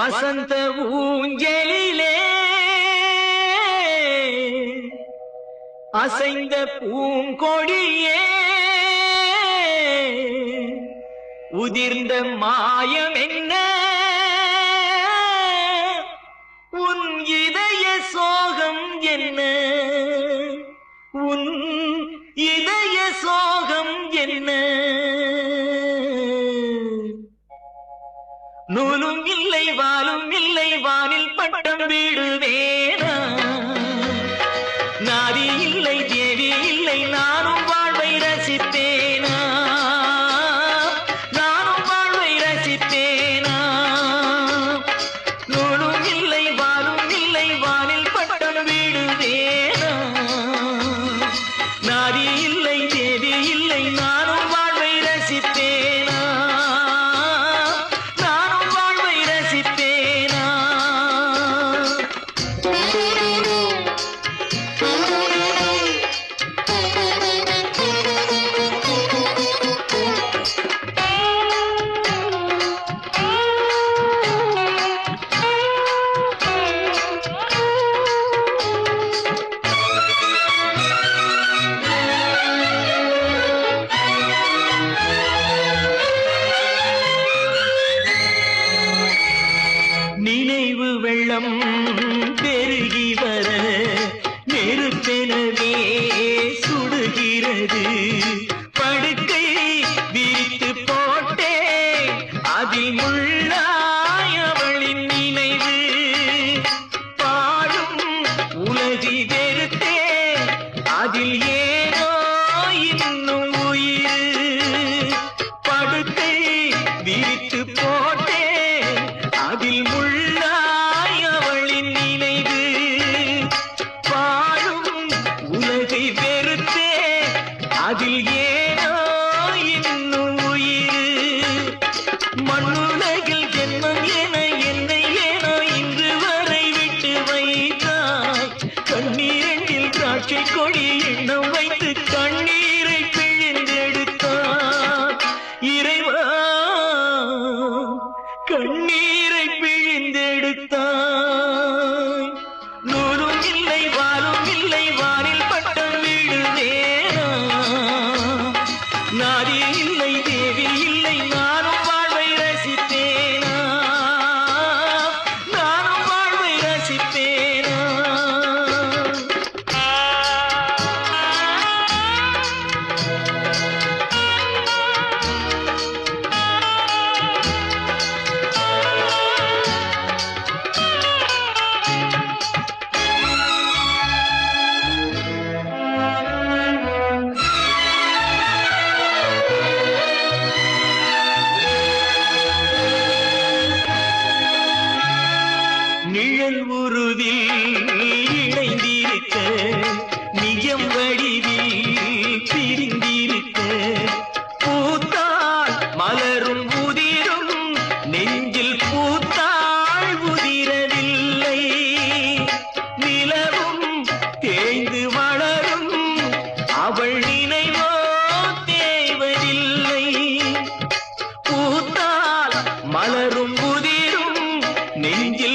வசந்த ஊஞ்சலிலே அசைந்த பூங்கொடியே உதிர்ந்த மாயம் என்ன? உன் இதய சோகம் என்ன? உன் இதய வாலும் இல்லை வானில் பட்டம் வீடு வேணா நாதி இல்லை தேவி இல்லை நானும் வாழ்வை ரசிப்பேனா? நானும் வாழ்வை ரசிப்பேனா? நூலும் இல்லை வாலும் இல்லை வானில் பட்டம் வீடு வேணா நெருப்பெனவே சுடுகிறது. படுக்கை கொடி வைத்து கண்ணீரை பிழிந்தெடுத்தார் இறைவா கண்ணீரை பிழிந்தெடுத்தாய் நூலும் இல்லை வாலும் இல்லை வாரில் பட்டம் வீடுவேனா நாரி இல்லை தேவி இல்லை நானும் உருவில் இணைந்திருக்க நிஜம் வடிவில் பிரிந்திருக்க. பூத்தால் மலரும் உதிரும் நெஞ்சில் பூத்தால் உதிரவில்லை. நிலவும் தேய்ந்து வளரும் அவள் நினைவோ தேவதில்லை பூத்தால் மலரும் உதிரும் நெஞ்சில்